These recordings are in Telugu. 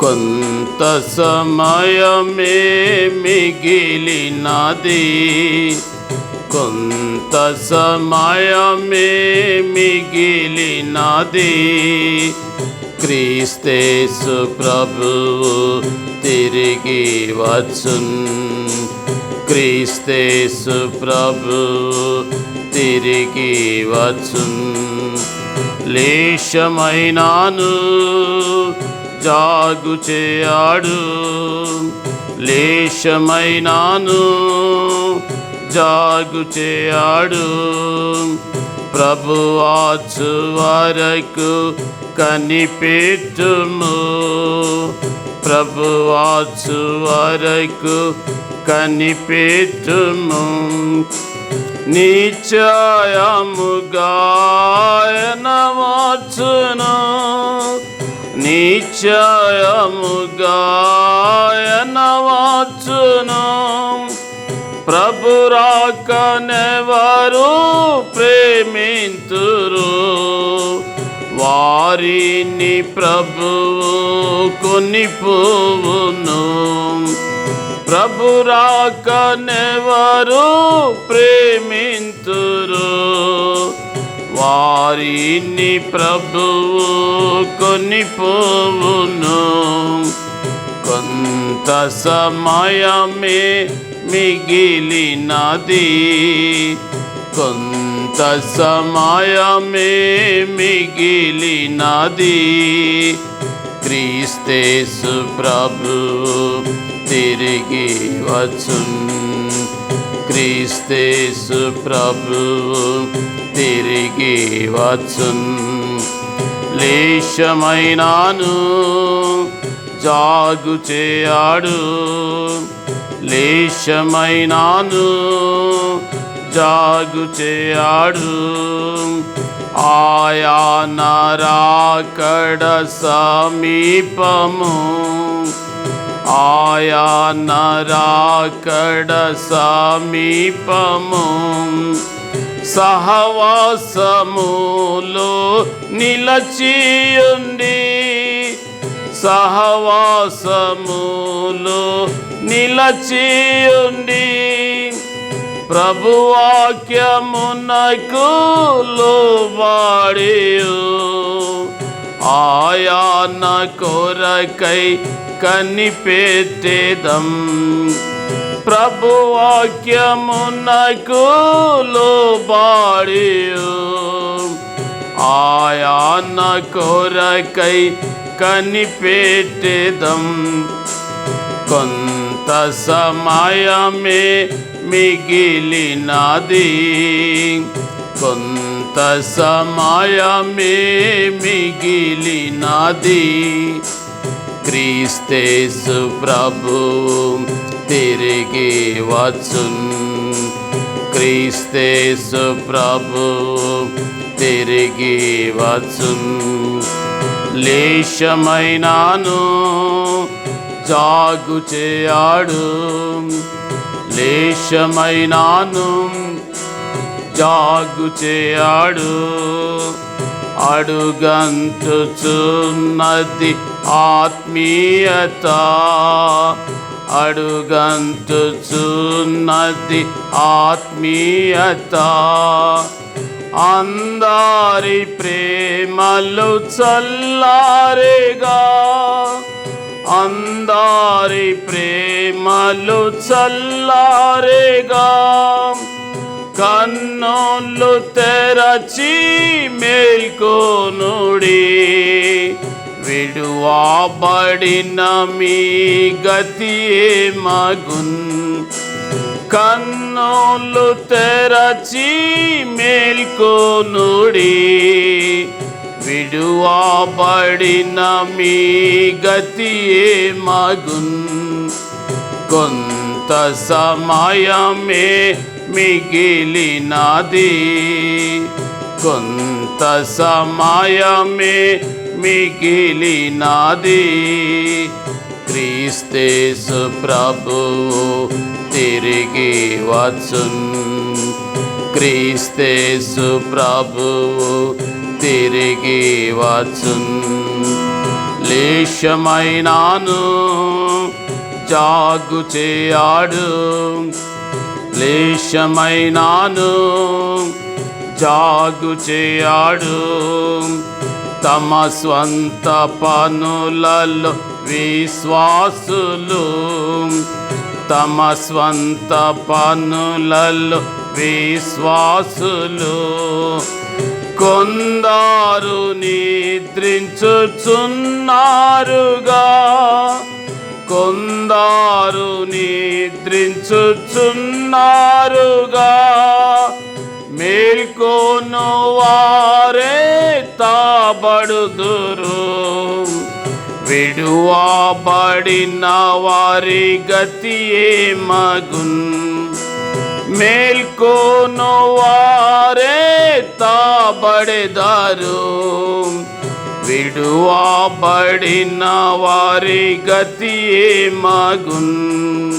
కొంత సమయమే మిగిలినది కొంత సమయమే మిగిలినది క్రీస్తేసు ప్రభువు తిరిగి వచ్చున్. క్రీస్తేసు ప్రభువు తిరిగి వచ్చున్. లేశమైనాను జాగు చేయాడు. లేశమైనాను జాగు చేయాడు. ప్రభువాచు వరకు కనిపెట్టుము. ప్రభువాచు వరకు కనిపెట్టుము. నిశ్చయముగాయనవచ్చును నిశ్చయముగాయనవచ్చును ప్రభురాకనెవరు ప్రేమింతురు? వారిని ప్రభువు కొనిపోవును ప్రభురాకనెవరు ప్రేమింతురు? వారిని ప్రభువు కొనిపోవును. కొంత సమయమే మిగిలినది. కొంత సమయమే మిగిలినది. క్రీస్తేసు ప్రభు తిరిగి వచ్చున్. క్రీస్తేసు ప్రభు తిరిగి వచ్చున్. లేశమైనాను జాగు చేయాడు. లేశమైనాను జాగు చేయాడు. ఆయా నరాకడ సమీపము ఆయా నరాకడ సమీపము సహవాసములో నిలచియుండి సహవాసములో నిలచియుండి ప్రభువాక్యమునకు లోబాడియు ఆయాన కొరకై కనిపెట్టేదం. ప్రభువాక్యమునకు లోబాడియు. ఆయాన కొరకై కనిపెట్టేదం. కొంత సమయమే మిగిలినది. కొంత సమయమే మిగిలినది. క్రీస్తేసు ప్రభు తిరిగి వచ్చున్. క్రీస్తేసు ప్రభు తిరిగి వచ్చున్. లేశమైనాను జాగు చేయాడు. లేశమైనాను జాగు చేయాడు. అడుగంతుచున్నది ఆత్మీయత. అడుగంతుచున్నది ఆత్మీయత. అందారి ప్రేమలు చల్లారేగా. అందారి ప్రేమలు చల్లారేగా. కన్నోళ్ళు తెరచి మేల్కోనుడి. విడువాబడిన మీ గతి మగున్ కన్నోళ్ళు తెరచి మేల్కోనుడి. విడువాబడిన మీ గతి మగున్ కొంత సమయమే మిగిలినది. కొంత సమయమే మిగిలినది. క్రీస్తేసు ప్రభువు తిరిగి వచ్చున్. క్రీస్తేసు ప్రభువు తిరిగి వచ్చున్. లేశమైనాను జాగు చేయాడు లేశమైనాను జాగు చేయాడు. తమ స్వంత పనులలో విశ్వాసులు. తమ స్వంత పనులలో విశ్వాసులు. కొందారు నిద్రించుచున్నారుగా. వారు నిద్రించుచున్నారుగా. మేల్కోను వారే తాబడుదురు. విడువాబడిన వారి గతి మగున్ మేల్కోను వారే తాబడెదారు. విడువాబడిన వారి గతి మగున్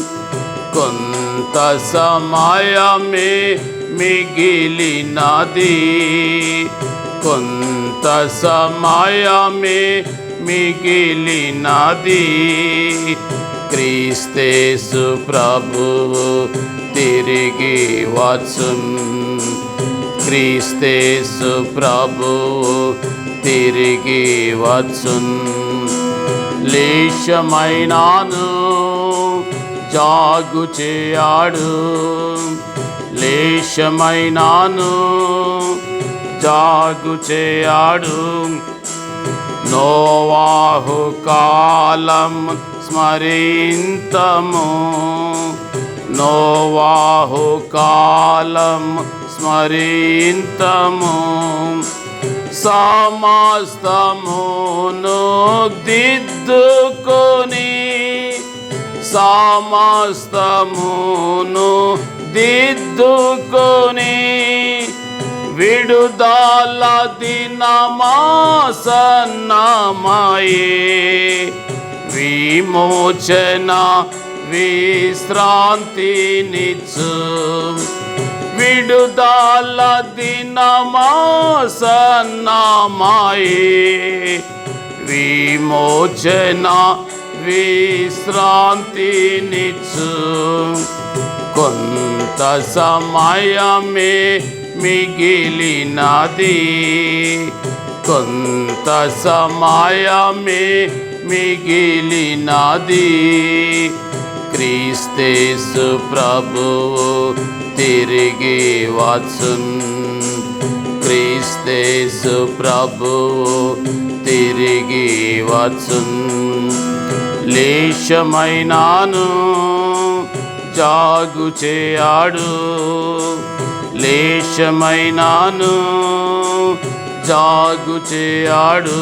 కొంత సమయమే మిగిలినది. కొంత సమయమే మిగిలినది. క్రీస్తేసు ప్రభువు తిరిగి వచ్చున్. క్రీస్తేసు ప్రభువు తిరిగి వచ్చున్. లేశమైనాను జాగు చేయాడు. లేశమైనాను జాగు చేయాడు. నోవాహు కాలం స్మరింతము. నోవాహు కాలం స్మరింతము. సమస్తమును దిద్దుకొని సమస్తమును దిద్దుకొని విడుదల దినమాసన్నమయే విమోచన విశ్రాంతినిచ్చు. విడుదల దినమాసన్నమాయే. విమోచన విశ్రాంతినిచ్చు. కొంత సమయమే మిగిలినది. కొంత సమయమే మిగిలినది. క్రీస్తేసు ప్రభువు తిరిగి వచ్చున్ క్రీస్తేసు ప్రభువు తిరిగి వచ్చున్ లేశమైనాను జాగు చేయాడు. లేశమైనాను జాగు చేయాడు.